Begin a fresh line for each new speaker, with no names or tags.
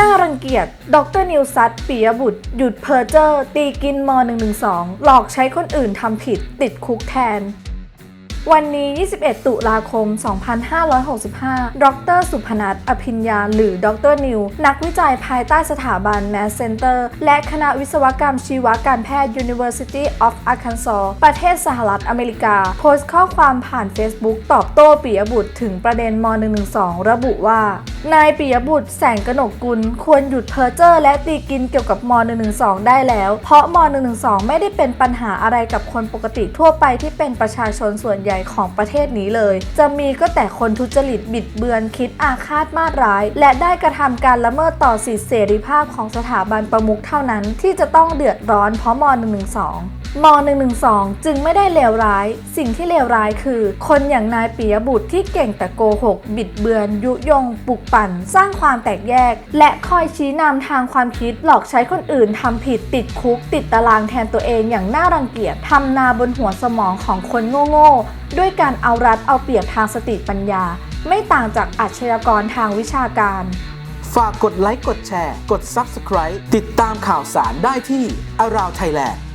น่ารังเกียจ ดรนิวซัตปิยบุตร หยุดเพอร์เจอร์ ตีกินม .112 หลอกใช้คนอื่นทำผิด ติดคุกแทน วันนี้ 21 ตุลาคม 2565 ดร สุพนัทอภิญญา หรือ ดรนิว นักวิจัยภายใต้สถาบัน Mass Center และคณะวิศวกรรมชีวการแพทย์ University of Arkansas ประเทศสหรัฐอเมริกา โพสต์ข้อความผ่าน Facebook ตอบโต้ปิยบุตรถึงประเด็นม .112 ระบุว่า นายปิยบุตรแสงกนกกุล ควรหยุดเพ้อเจ้อและตีกินเกี่ยวกับม .112 ได้แล้ว เพราะม .112 ไม่ได้เป็นปัญหาอะไรกับคนปกติทั่วไปที่เป็นประชาชนส่วนใหญ่ของประเทศนี้เลย จะมีก็แต่คนทุจริตบิดเบือนคิดอาฆาตมาตร้าย และได้กระทำการละเมิดต่อสิทธิเสรีภาพของสถาบันประมุขเท่านั้น ที่จะต้องเดือดร้อนเพราะม .112 ม .112 จึงไม่ได้เลวร้าย สิ่งที่เลวร้ายคือ คนอย่างนายปิยบุตรที่เก่งแต่โกหก บิดเบือน ยุยง ปลุกปั่น สร้างความแตกแยก และคอยชี้นำทางความคิด หลอกใช้คนอื่นทำผิดติดคุก ติดตารางแทนตัวเองอย่างน่ารังเกียจทำนาบนหัวสมองของคนโง่ๆ ด้วยการเอารัดเอาเปรียบทางสติปัญญา ไม่ต่างจากอาชญากรทางวิชาการ
ฝากกดไลค์กดแชร์ กด Subscribe ติดตามข่าวสารได้ที่ Around Thailand